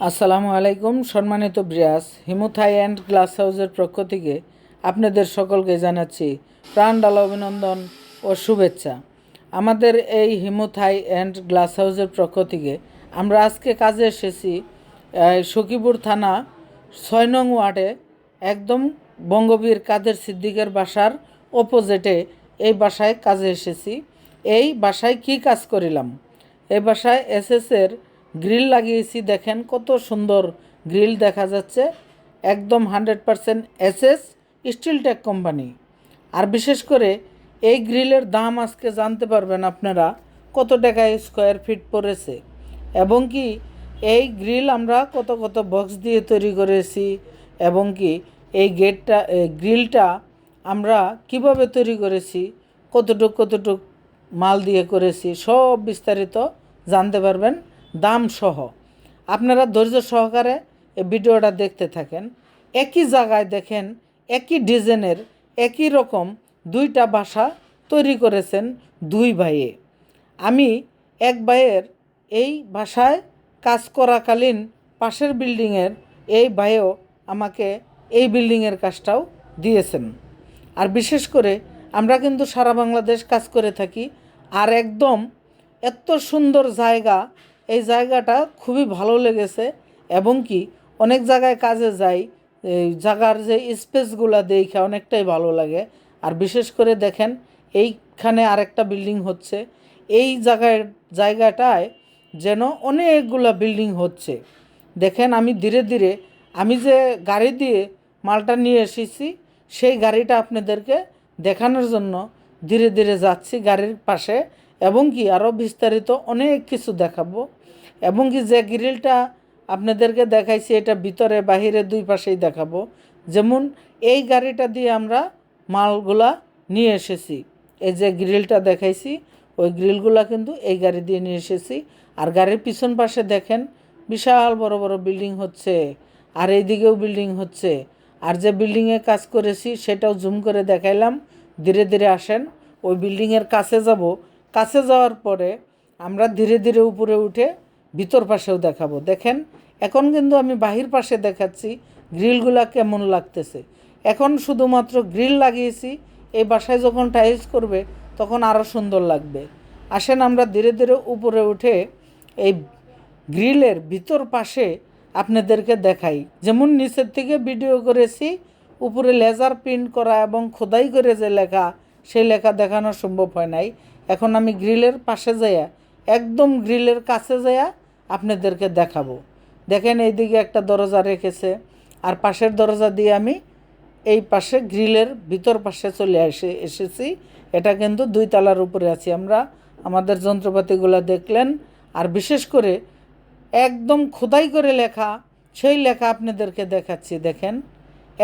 আসসালামু আলাইকুম সম্মানিত ব্রিয়াস, হিমুথাই অ্যান্ড গ্লাস হাউসের পক্ষ থেকে আপনাদের সকলকে জানাচ্ছি প্রাণডাল অভিনন্দন ও শুভেচ্ছা। আমাদের এই হিমুথাই অ্যান্ড গ্লাস হাউসের পক্ষ থেকে আমরা আজকে কাজে এসেছি সখীপুর থানা ছয় নং ওয়ার্ডে, একদম বঙ্গবীর কাদের সিদ্দিকের বাসার অপোজিটে এই বাসায় কাজে এসেছি। এই বাসায় কি কাজ করিলাম? এই বাসায় এসএসের গ্রিল লাগিয়েছি দেখেন কত সুন্দর গ্রিল দেখা যাচ্ছে। একদম hundred percent SS steel tech company. আর বিশেষ করে এই গ্রিলের দাম আজকে জানতে পারবেন আপনারা কত টাকায় স্কোয়ার ফিট পড়েছে। এবং কি এই গ্রিল আমরা কত কত বক্স দিয়ে তৈরি করেছি এবং কি এই গেটটা গ্রিলটা আমরা কীভাবে তৈরি করেছি, কতটুক কতটুক মাল দিয়ে করেছি, সব বিস্তারিত জানতে পারবেন। দাম সহ। আপনারা ধৈর্য সহকারে এই ভিডিওটা দেখতে থাকেন। একই জায়গায় দেখেন, একই ডিজাইনের, একই রকম দুইটা বাসা তৈরি করেছেন দুই ভাইয়ে। আমি এক ভাইয়ের এই বাসায় কাজ করাকালীন পাশের বিল্ডিংয়ের এই ভাইও আমাকে এই বিল্ডিংয়ের কাজটাও দিয়েছেন। আর বিশেষ করে আমরা কিন্তু সারা বাংলাদেশ কাজ করে থাকি। আর একদম এত সুন্দর জায়গা এই জায়গাটা খুবই ভালো লেগেছে এবং কি অনেক জায়গায় কাজে যাই, এই জায়গার যে স্পেসগুলো দেখে অনেকটাই ভালো লাগে। আর বিশেষ করে দেখেন, এইখানে আরেকটা বিল্ডিং হচ্ছে। এই জায়গায়, জায়গাটায় যেন অনেকগুলো বিল্ডিং হচ্ছে। দেখেন, আমি ধীরে ধীরে, আমি যে গাড়ি দিয়ে মালটা নিয়ে এসেছি, সেই গাড়িটা আপনাদেরকে দেখানোর জন্য ধীরে ধীরে যাচ্ছি গাড়ির পাশে। এবং কি আরও বিস্তারিত অনেক কিছু দেখাবো। এবং কি যে গ্রিলটা আপনাদেরকে দেখাইছি, এটা ভিতরে বাহিরে দুই পাশেই দেখাবো। যেমন এই গাড়িটা দিয়ে আমরা মালগুলা নিয়ে এসেছি। এই যে গ্রিলটা দেখাইছি, ওই গ্রিলগুলা কিন্তু এই গাড়ি দিয়ে নিয়ে এসেছি। আর গাড়ির পিছন পাশে দেখেন, বিশাল বড় বড় বিল্ডিং হচ্ছে, আর এইদিকেও বিল্ডিং হচ্ছে। আর যে বিল্ডিংয়ে কাজ করেছি, সেটাও জুম করে দেখাইলাম। ধীরে ধীরে আসেন, ওই বিল্ডিংয়ের কাছে যাব। কাছে যাওয়ার পরে আমরা ধীরে ধীরে উপরে উঠে ভিতর পাশেও দেখাবো। দেখেন, এখন কিন্তু আমি বাহির পাশে দেখাচ্ছি গ্রিলগুলা কেমন লাগতেছে। এখন শুধুমাত্র গ্রিল লাগিয়েছি, এই বাসায় যখন টাইলস করবে তখন আরও সুন্দর লাগবে। আসেন আমরা ধীরে ধীরে উপরে উঠে এই গ্রিলের ভিতর পাশে আপনাদেরকে দেখাই। যেমন নিচের থেকে ভিডিও করেছি, উপরে লেজার প্রিন্ট করা এবং খোদাই করে যে লেখা, সেই লেখা দেখানো সম্ভব হয় নাই। এখন আমি গ্রিলের পাশে যাইয়া, একদম গ্রিলের কাছে যাইয়া আপনাদেরকে দেখাবো। দেখেন এইদিকে একটা দরজা রেখেছে, আর পাশের দরজা দিয়ে আমি এই পাশে গ্রিলের ভিতর পাশে চলে এসে, এসেছি। এটা কিন্তু দুই তালার উপরে আছি আমরা। আমাদের যন্ত্রপাতিগুলো দেখলেন, আর বিশেষ করে একদম খোদাই করে লেখা, সেই লেখা আপনাদেরকে দেখাচ্ছি, দেখেন।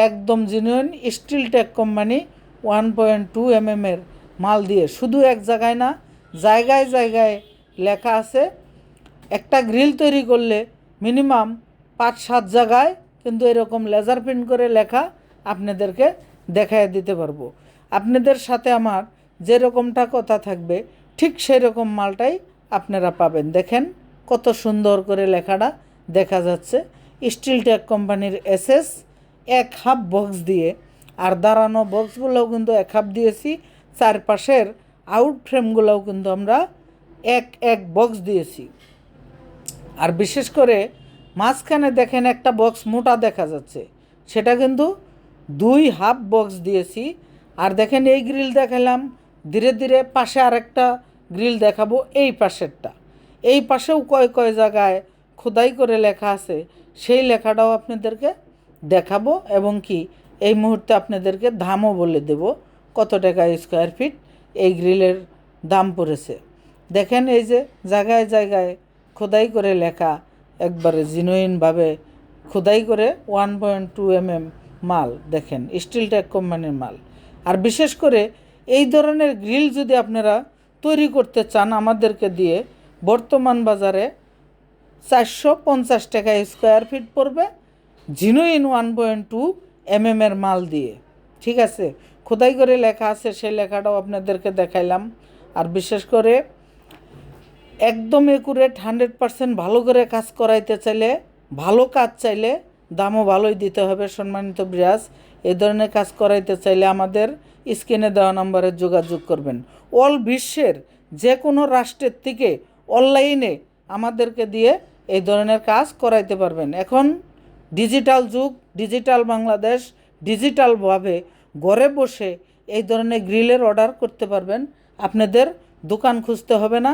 একদম genuine steel tech company one point two M এর মাল দিয়ে। শুধু এক জায়গায় না, জায়গায় জায়গায় লেখা আছে, একটা গ্রিল তৈরি করলে মিনিমাম পাঁচ, সাত জায়গায় কিন্তু এরকম লেজার প্রিন্ট করে লেখা আপনাদেরকে দেখায় দিতে পারব। আপনাদের সাথে আমার যেরকমটা কথা থাকবে, ঠিক সেই রকম মালটাই আপনারা পাবেন। দেখেন কত সুন্দর করে লেখাটা দেখা যাচ্ছে। স্টিল টেক কোম্পানির এসএস, এক হাফ বক্স দিয়ে। আর দাঁড়ানো বক্সগুলোও কিন্তু এক হাফ দিয়েছি। চারপাশের আউট ফ্রেমগুলোও কিন্তু আমরা এক এক বক্স দিয়েছি। আর বিশেষ করে মাঝখানে দেখেন একটা বক্স মোটা দেখা যাচ্ছে। সেটা কিন্তু দুই হাফ বক্স দিয়েছি। আর দেখেন এই গ্রিল দেখালাম। ধীরে ধীরে পাশে আরেকটা গ্রিল দেখাবো এই পাশেরটা। এই পাশেও কয় কয় জায়গায় খোদাই করে লেখা আছে। সেই লেখাটাও আপনাদেরকে দেখাবো এবং কি এই মুহূর্তে আপনাদেরকে ধামও বলে দেব। কত টাকা স্কোয়ার ফিট এই গ্রিলের দাম পড়েছে। দেখেন এই যে জায়গায় জায়গায় খোদাই করে লেখা, একবারে জিনুইনভাবে খোদাই করে one point two M M মাল, দেখেন স্টিল টেক কোম্পানির মাল। আর বিশেষ করে এই ধরনের গ্রিল যদি আপনারা তৈরি করতে চান আমাদেরকে দিয়ে, বর্তমান বাজারে চারশো পঞ্চাশ টাকা স্কোয়ার ফিট পড়বে genuine one point two M এর মাল দিয়ে। ঠিক আছে? খোদাই করে লেখা আছে, সেই লেখাটাও আপনাদেরকে দেখাইলাম। আর বিশেষ করে একদম একুরেট হান্ড্রেড পারসেন্ট ভালো করে কাজ করাইতে চাইলে, ভালো কাজ চাইলে দামও ভালোই দিতে হবে, সম্মানিত ব্রিয়াস এই ধরনের কাজ করাইতে চাইলে আমাদের স্ক্রিনে দেওয়া নম্বরে যোগাযোগ করবেন। অল বিশ্বের যে কোনো রাষ্ট্রের থেকে অনলাইনে আমাদেরকে দিয়ে এই ধরনের কাজ করাইতে পারবেন। এখন ডিজিটাল যুগ ডিজিটাল বাংলাদেশ ডিজিটালভাবে ঘরে বসে এই ধরনের গ্রিলের অর্ডার করতে পারবেন। আপনাদের দোকান খুঁজতে হবে না।